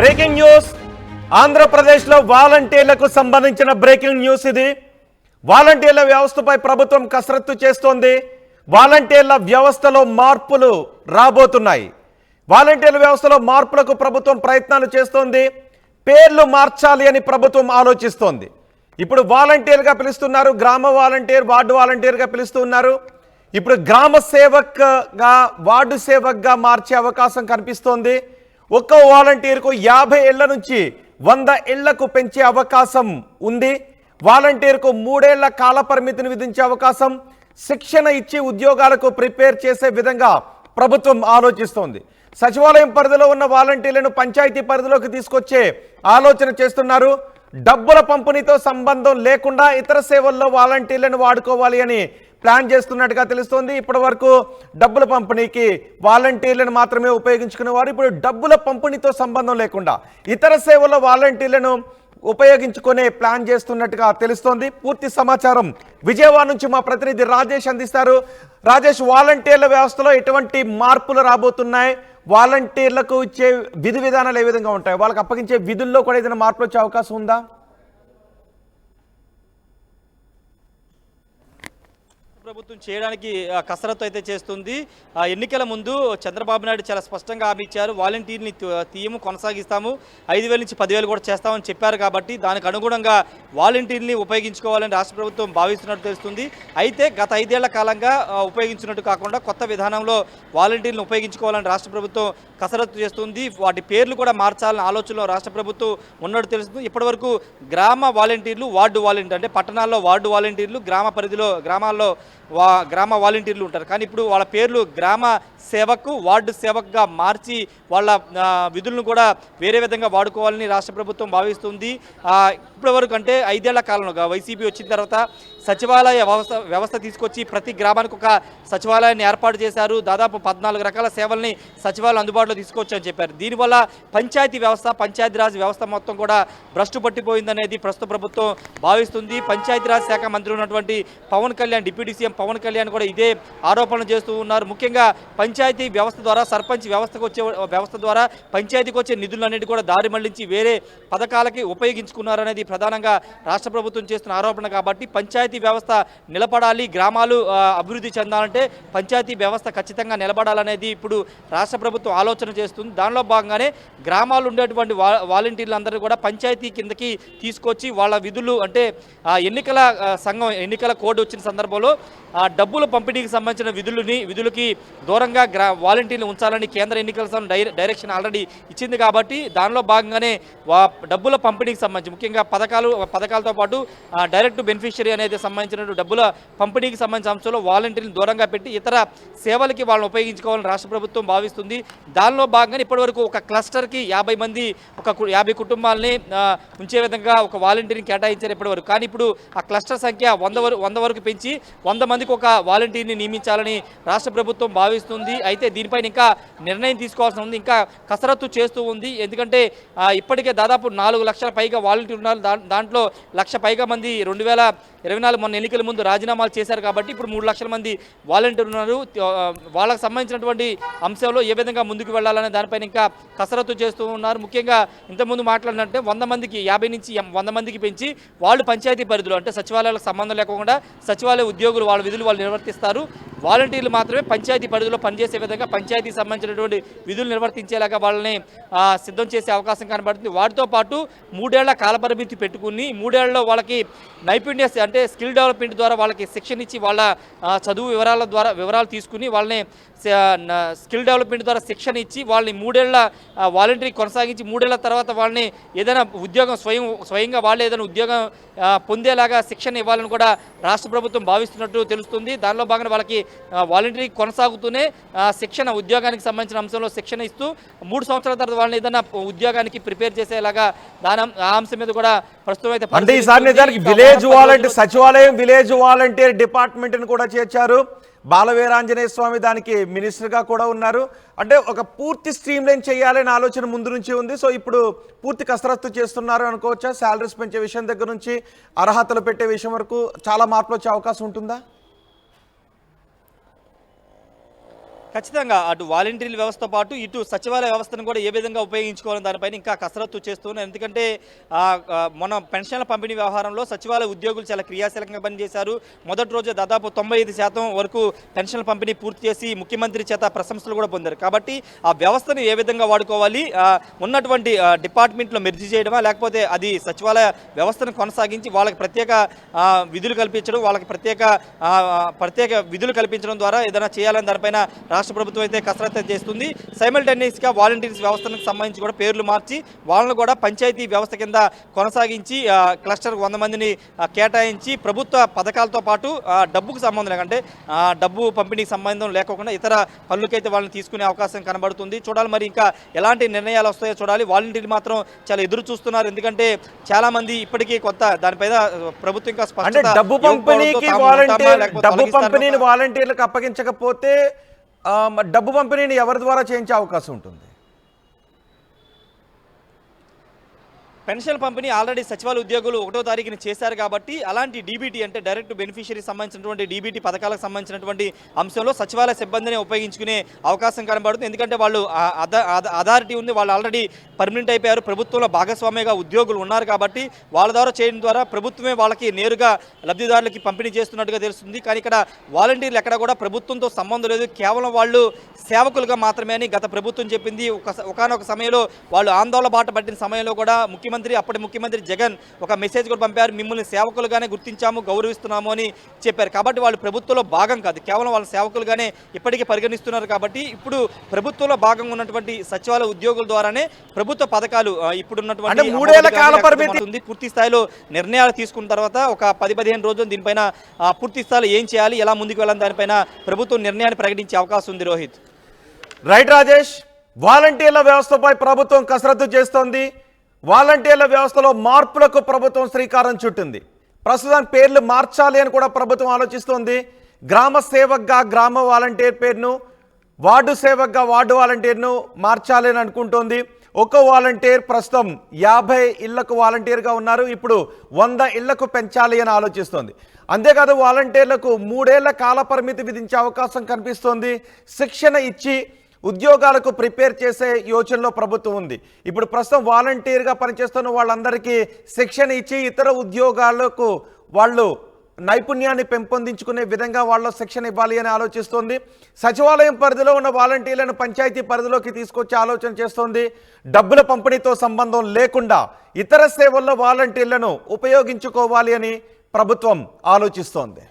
Breaking news. ఆంధ్రప్రదేశ్లో వాలంటీర్లకు సంబంధించిన బ్రేకింగ్ న్యూస్ ఇది. వాలంటీర్ల వ్యవస్థపై ప్రభుత్వం కసరత్తు చేస్తోంది. వాలంటీర్ల వ్యవస్థలో మార్పులు రాబోతున్నాయి. వాలంటీర్ల వ్యవస్థలో మార్పులకు ప్రభుత్వం ప్రయత్నాలు చేస్తోంది. పేర్లు మార్చాలి అని ప్రభుత్వం ఆలోచిస్తోంది. ఇప్పుడు వాలంటీర్గా పిలుస్తున్నారు గ్రామ వాలంటీర్ వార్డు వాలంటీర్గా పిలుస్తున్నారు. ఇప్పుడు గ్రామ సేవక్గా వార్డు సేవక్గా మార్చే అవకాశం కనిపిస్తోంది. ఒక్కో వాలంటీర్కు యాభై ఏళ్ళ నుంచి వంద ఏళ్ళకు పెంచే అవకాశం ఉంది. వాలంటీర్కు మూడేళ్ళ కాల పరిమితిని విధించే అవకాశం శిక్షణ ఇచ్చి ఉద్యోగాలకు ప్రిపేర్ చేసే విధంగా ప్రభుత్వం ఆలోచిస్తోంది. సచివాలయం పరిధిలో ఉన్న వాలంటీర్లను పంచాయతీ పరిధిలోకి తీసుకొచ్చే ఆలోచన చేస్తున్నారు. డబ్బుల పంపిణీతో సంబంధం లేకుండా ఇతర సేవల్లో వాలంటీర్లను వాడుకోవాలి అని ప్లాన్ చేస్తున్నట్టుగా తెలుస్తోంది. ఇప్పటి వరకు డబ్బుల పంపిణీకి వాలంటీర్లను మాత్రమే ఉపయోగించుకునేవారు. ఇప్పుడు డబ్బుల పంపిణీతో సంబంధం లేకుండా ఇతర సేవల్లో వాలంటీర్లను ఉపయోగించుకునే ప్లాన్ చేస్తున్నట్టుగా తెలుస్తోంది. పూర్తి సమాచారం విజయవాడ నుంచి మా ప్రతినిధి రాజేష్ అందిస్తారు. రాజేష్ వాలంటీర్ల వ్యవస్థలో ఎటువంటి మార్పులు రాబోతున్నాయి? వాలంటీర్లకు ఇచ్చే విధి విధానాలు ఏ విధంగా ఉంటాయి? వాళ్ళకి అప్పగించే విధుల్లో కూడా ఏదైనా మార్పులు వచ్చే అవకాశం ఉందా? ప్రభుత్వం చేయడానికి కసరత్తు అయితే చేస్తుంది. ఎన్నికల ముందు చంద్రబాబు నాయుడు చాలా స్పష్టంగా హామీ ఇచ్చారు. వాలంటీర్ని తీయము కొనసాగిస్తాము. ఐదు వేల నుంచి పదివేలు కూడా చేస్తామని చెప్పారు కాబట్టి దానికి అనుగుణంగా వాలంటీర్ని ఉపయోగించుకోవాలని రాష్ట్ర ప్రభుత్వం భావిస్తున్నట్టు తెలుస్తుంది. అయితే గత ఐదేళ్ళ కాలంగా ఉపయోగించినట్టు కాకుండా కొత్త విధానంలో వాలంటీర్లను ఉపయోగించుకోవాలని రాష్ట్ర ప్రభుత్వం కసరత్తు చేస్తుంది. వాటి పేర్లు కూడా మార్చాలని ఆలోచనలో రాష్ట్ర ప్రభుత్వం ఉన్నట్టు తెలుస్తుంది. ఇప్పటివరకు గ్రామ వాలంటీర్లు వార్డు వాలంటీర్ అంటే పట్టణాల్లో వార్డు వాలంటీర్లు గ్రామ పరిధిలో గ్రామాల్లో వా గ్రామ వాలంటీర్లు ఉంటారు. కానీ ఇప్పుడు వాళ్ళ పేర్లు గ్రామ సేవకు వార్డు సేవకుగా మార్చి వాళ్ళ విధులను కూడా వేరే విధంగా వాడుకోవాలని రాష్ట్ర ప్రభుత్వం భావిస్తుంది. ఇప్పటివరకు అంటే ఐదేళ్ళ కాలంలో వైసీపీ వచ్చిన తర్వాత సచివాలయ వ్యవస్థ వ్యవస్థ తీసుకొచ్చి ప్రతి గ్రామానికి ఒక సచివాలయాన్ని ఏర్పాటు చేశారు. దాదాపు పద్నాలుగు రకాల సేవల్ని సచివాలయం అందుబాటులో తీసుకొచ్చని చెప్పారు. దీనివల్ల పంచాయతీ వ్యవస్థ పంచాయతీరాజ్ వ్యవస్థ మొత్తం కూడా భ్రష్టు పట్టిపోయిందనేది ప్రస్తుత ప్రభుత్వం భావిస్తుంది. పంచాయతీరాజ్ శాఖ మంత్రి ఉన్నటువంటి పవన్ కళ్యాణ్ డిప్యూటీ సీఎం పవన్ కళ్యాణ్ కూడా ఇదే ఆరోపణలు చేస్తూ ఉన్నారు. ముఖ్యంగా పంచాయతీ వ్యవస్థ ద్వారా సర్పంచ్ వ్యవస్థకు వచ్చే వ్యవస్థ ద్వారా పంచాయతీకి వచ్చే నిధులన్నిటి కూడా దారి మళ్ళించి వేరే పథకాలకి ఉపయోగించుకున్నారనేది ప్రధానంగా రాష్ట్ర ప్రభుత్వం చేస్తున్న ఆరోపణ కాబట్టి పంచాయతీ వ్యవస్థ నిలబడాలి గ్రామాలు అభివృద్ధి చెందాలంటే పంచాయతీ వ్యవస్థ ఖచ్చితంగా నిలబడాలనేది ఇప్పుడు రాష్ట్ర ప్రభుత్వం ఆలోచన చేస్తుంది. దానిలో భాగంగానే గ్రామాలు ఉండేటువంటి వా వాలంటీర్లందరూ కూడా పంచాయతీ కిందకి తీసుకొచ్చి వాళ్ళ విధులు అంటే ఎన్నికల సంఘం ఎన్నికల కోడ్ వచ్చిన సందర్భంలో ఆ డబ్బుల పంపిణీకి సంబంధించిన విధులని విధులకి దూరంగా గ్రా వాలంటీర్లు ఉంచాలని కేంద్ర ఎన్నికల సంఘం డైరెక్షన్ ఆల్రెడీ ఇచ్చింది కాబట్టి దానిలో భాగంగానే వా డబ్బుల పంపిణీకి సంబంధించి ముఖ్యంగా పథకాలు పథకాలతో పాటు డైరెక్ట్ బెనిఫిషియరీ అనేది సంబంధించిన డబ్బుల పంపిణీకి సంబంధించిన అంశంలో వాలంటీర్లు దూరంగా పెట్టి ఇతర సేవలకి వాళ్ళని ఉపయోగించుకోవాలని రాష్ట్ర ప్రభుత్వం భావిస్తుంది. దానిలో భాగంగానే ఇప్పటివరకు ఒక క్లస్టర్కి యాభై మంది ఒక యాభై కుటుంబాలని ఉంచే విధంగా ఒక వాలంటీర్ని కేటాయించారు ఇప్పటివరకు. కానీ ఇప్పుడు ఆ క్లస్టర్ సంఖ్య వంద వరకు వంద వరకు పెంచి వంద మంది మందికి ఒక వాలంటీర్ని నియమించాలని రాష్ట్ర ప్రభుత్వం భావిస్తుంది. అయితే దీనిపైన ఇంకా నిర్ణయం తీసుకోవాల్సి ఉంది. ఇంకా కసరత్తు చేస్తూ ఉంది. ఎందుకంటే ఇప్పటికే దాదాపు నాలుగు లక్షల పైగా వాలంటీర్ ఉన్నారు. దాంట్లో లక్ష పైగా మంది రెండు వేల ఇరవై నాలుగు మొన్న ఎన్నికల ముందు రాజీనామాలు చేశారు కాబట్టి ఇప్పుడు మూడు లక్షల మంది వాలంటీర్ ఉన్నారు. వాళ్ళకు సంబంధించినటువంటి అంశంలో ఏ విధంగా ముందుకు వెళ్ళాలనే దానిపైన ఇంకా కసరత్తు చేస్తూ ఉన్నారు. ముఖ్యంగా ఇంతకుముందు మాట్లాడినంటే వంద మందికి యాభై నుంచి వంద మందికి పెంచి వాళ్ళు పంచాయతీ పరిధిలో అంటే సచివాలయాలకు సంబంధం లేకుండా సచివాలయ ఉద్యోగులు వాళ్ళ విధులు వాళ్ళు నిర్వర్తిస్తారు. వాలంటీర్లు మాత్రమే పంచాయతీ పరిధిలో పనిచేసే విధంగా పంచాయతీకి సంబంధించినటువంటి విధులు నిర్వర్తించేలాగా వాళ్ళని సిద్ధం చేసే అవకాశం కనబడుతుంది. వాటితో పాటు మూడేళ్ళ కాలపరిమితి పెట్టుకుని మూడేళ్ళలో వాళ్ళకి నైపుణ్య అంటే స్కిల్ డెవలప్మెంట్ ద్వారా వాళ్ళకి శిక్షణ ఇచ్చి వాళ్ళ చదువు వివరాల ద్వారా వివరాలు తీసుకుని వాళ్ళని స్కిల్ డెవలప్మెంట్ ద్వారా శిక్షణ ఇచ్చి వాళ్ళని మూడేళ్ళ వాలంటరీ కొనసాగించి మూడేళ్ళ తర్వాత వాళ్ళని ఏదైనా ఉద్యోగం స్వయం స్వయంగా వాళ్ళు ఏదైనా ఉద్యోగం పొందేలాగా శిక్షణ ఇవ్వాలని కూడా రాష్ట్ర ప్రభుత్వం భావిస్తున్నట్టు తెలుస్తుంది. దానిలో భాగంగా వాళ్ళకి వాలంటరీ కొనసాగుతూనే శిక్షణ ఉద్యోగానికి సంబంధించిన అంశంలో శిక్షణ ఇస్తూ మూడు సంవత్సరాల తర్వాత వాళ్ళని ఏదైనా ఉద్యోగానికి ప్రిపేర్ చేసేలాగా దాని ఆ అంశం మీద కూడా ప్రస్తుతం అయితే అంటే ఈసారి విలేజ్ వాలంటీర్ సచివాలయం విలేజ్ వాలంటీర్ డిపార్ట్మెంట్ కూడా చేర్చారు. బాలవీరాంజనేయ స్వామి దానికి మినిస్టర్గా కూడా ఉన్నారు. అంటే ఒక పూర్తి స్ట్రీమ్ లైన్ చేయాలనే ఆలోచన ముందు నుంచి ఉంది. సో ఇప్పుడు పూర్తి కసరత్తు చేస్తున్నారు అనుకోవచ్చా? శాలరీస్ పెంచే విషయం దగ్గర నుంచి అర్హతలు పెట్టే విషయం వరకు చాలా మార్పులు వచ్చే అవకాశం ఉంటుందా? ఖచ్చితంగా అటు వాలంటీర్ల వ్యవస్థ పాటు ఇటు సచివాలయ వ్యవస్థను కూడా ఏ విధంగా ఉపయోగించుకోవాలని దానిపైన ఇంకా కసరత్తు చేస్తున్నారు ఎందుకంటే మన పెన్షన్ల పంపిణీ వ్యవహారంలో సచివాలయ ఉద్యోగులు చాలా క్రియాశీలకంగా పనిచేశారు. మొదటి రోజు దాదాపు తొంభై ఐదు శాతం వరకు పెన్షన్ల పంపిణీ పూర్తి చేసి ముఖ్యమంత్రి చేత ప్రశంసలు కూడా పొందారు. కాబట్టి ఆ వ్యవస్థను ఏ విధంగా వాడుకోవాలి? ఉన్నటువంటి డిపార్ట్మెంట్లో మెర్జీ చేయడమా? లేకపోతే అది సచివాలయ వ్యవస్థను కొనసాగించి వాళ్ళకి ప్రత్యేక విధులు కల్పించడం వాళ్ళకి ప్రత్యేక ప్రత్యేక విధులు కల్పించడం ద్వారా ఏదైనా చేయాలని దానిపైన రాష్ట్ర ప్రభుత్వం అయితే కసరత్తు చేస్తుంది. సైమల్టేనియస్గా వాలంటీర్స్ వ్యవస్థకు సంబంధించి కూడా పేర్లు మార్చి వాళ్ళను కూడా పంచాయతీ వ్యవస్థ కింద కొనసాగించి క్లస్టర్ వంద మందిని కేటాయించి ప్రభుత్వ పథకాలతో పాటు డబ్బుకు సంబంధం లేకంటే డబ్బు పంపిణీకి సంబంధం లేకుండా ఇతర పనులకైతే వాళ్ళని తీసుకునే అవకాశం కనబడుతుంది. చూడాలి మరి ఇంకా ఎలాంటి నిర్ణయాలు వస్తాయో చూడాలి. వాలంటీర్లు మాత్రం చాలా ఎదురు చూస్తున్నారు. ఎందుకంటే చాలా మంది ఇప్పటికీ కొత్త దానిపైన ప్రభుత్వం ఇంకా డబ్బు పంపిణీకి వాలంటీర్లకు అప్పగించకపోతే డబ్బు పంపిణీని ఎవరి ద్వారా చేయించే అవకాశం ఉంటుంది? పెన్షన్ పంపిణీ ఆల్రెడీ సచివాలయ ఉద్యోగులు ఒకటో తారీఖున చేశారు కాబట్టి అలాంటి డీబీటీ అంటే డైరెక్ట్ బెనిఫిషరీ సంబంధించినటువంటి డీబీటీ పథకాలకు సంబంధించినటువంటి అంశంలో సచివాలయ సిబ్బందిని ఉపయోగించుకునే అవకాశం కనబడుతుంది. ఎందుకంటే వాళ్ళు అథారిటీ ఉంది. వాళ్ళు ఆల్రెడీ పర్మనెంట్ అయిపోయారు. ప్రభుత్వంలో భాగస్వామ్యగా ఉద్యోగులు ఉన్నారు కాబట్టి వాళ్ళ ద్వారా చేయడం ద్వారా ప్రభుత్వమే వాళ్ళకి నేరుగా లబ్ధిదారులకి పంపిణీ చేస్తున్నట్టుగా తెలుస్తుంది. కానీ ఇక్కడ వాలంటీర్లు ఎక్కడ కూడా ప్రభుత్వంతో సంబంధం లేదు. కేవలం వాళ్ళు సేవకులుగా మాత్రమే అని గత ప్రభుత్వం చెప్పింది. ఒక ఒకనొక సమయంలో వాళ్ళు ఆందోళన బాట పట్టిన సమయంలో కూడా ముఖ్యమంత్రి అప్పటి ముఖ్యమంత్రి జగన్ ఒక మెసేజ్ కూడా పంపారు. మిమ్మల్ని సేవకులుగానే గుర్తించాము గౌరవిస్తున్నాము అని చెప్పారు. కాబట్టి వాళ్ళు ప్రభుత్వంలో భాగం కాదు. కేవలం వాళ్ళ సేవకులుగానే ఇప్పటికీ పరిగణిస్తున్నారు కాబట్టి ఇప్పుడు ప్రభుత్వంలో భాగంగా ఉన్నటువంటి సచివాలయ ఉద్యోగుల ద్వారానే ప్రభుత్వ పథకాలు ఇప్పుడున్నటువంటి మూడేళ్ళ కాల పరిమితి- ఉంది పూర్తి స్థాయిలో నిర్ణయాలు తీసుకున్న తర్వాత ఒక పది పదిహేను రోజులు దీనిపైన పూర్తి స్థాయిలో ఏం చేయాలి ఎలా ముందుకు వెళ్ళాలి దానిపైన ప్రభుత్వం నిర్ణయాన్ని ప్రకటించే అవకాశం ఉంది రోహిత్. రైట్ రాజేష్ వాలంటీర్ల వ్యవస్థపై ప్రభుత్వం కసరత్తు చేస్తోంది. వాలంటీర్ల వ్యవస్థలో మార్పులకు ప్రభుత్వం శ్రీకారం చుట్టింది. ప్రస్తుతం పేర్లు మార్చాలి అని కూడా ప్రభుత్వం ఆలోచిస్తోంది. గ్రామ సేవక్గా గ్రామ వాలంటీర్ పేరును వార్డు సేవక్గా వార్డు వాలంటీర్ను మార్చాలి అని అనుకుంటోంది. ఒక్కో వాలంటీర్ ప్రస్తుతం యాభై ఇళ్ళకు వాలంటీర్గా ఉన్నారు. ఇప్పుడు వంద ఇళ్ళకు పెంచాలి అని ఆలోచిస్తోంది. అంతేకాదు వాలంటీర్లకు మూడేళ్ళ కాల పరిమితి విధించే అవకాశం కనిపిస్తోంది. శిక్షణ ఇచ్చి ఉద్యోగాలకు ప్రిపేర్ చేసే యోచనలో ప్రభుత్వం ఉంది. ఇప్పుడు ప్రస్తుతం వాలంటీర్గా పనిచేస్తున్న వాళ్ళందరికీ శిక్షణ ఇచ్చి ఇతర ఉద్యోగాలకు వాళ్ళు నైపుణ్యాన్ని పెంపొందించుకునే విధంగా వాళ్ళ శిక్షణ ఇవ్వాలి అని ఆలోచిస్తోంది. సచివాలయం పరిధిలో ఉన్న వాలంటీర్లను పంచాయతీ పరిధిలోకి తీసుకొచ్చే ఆలోచన చేస్తోంది. డబ్బుల పంపిణీతో సంబంధం లేకుండా ఇతర సేవల్లో వాలంటీర్లను ఉపయోగించుకోవాలి అని ప్రభుత్వం ఆలోచిస్తోంది.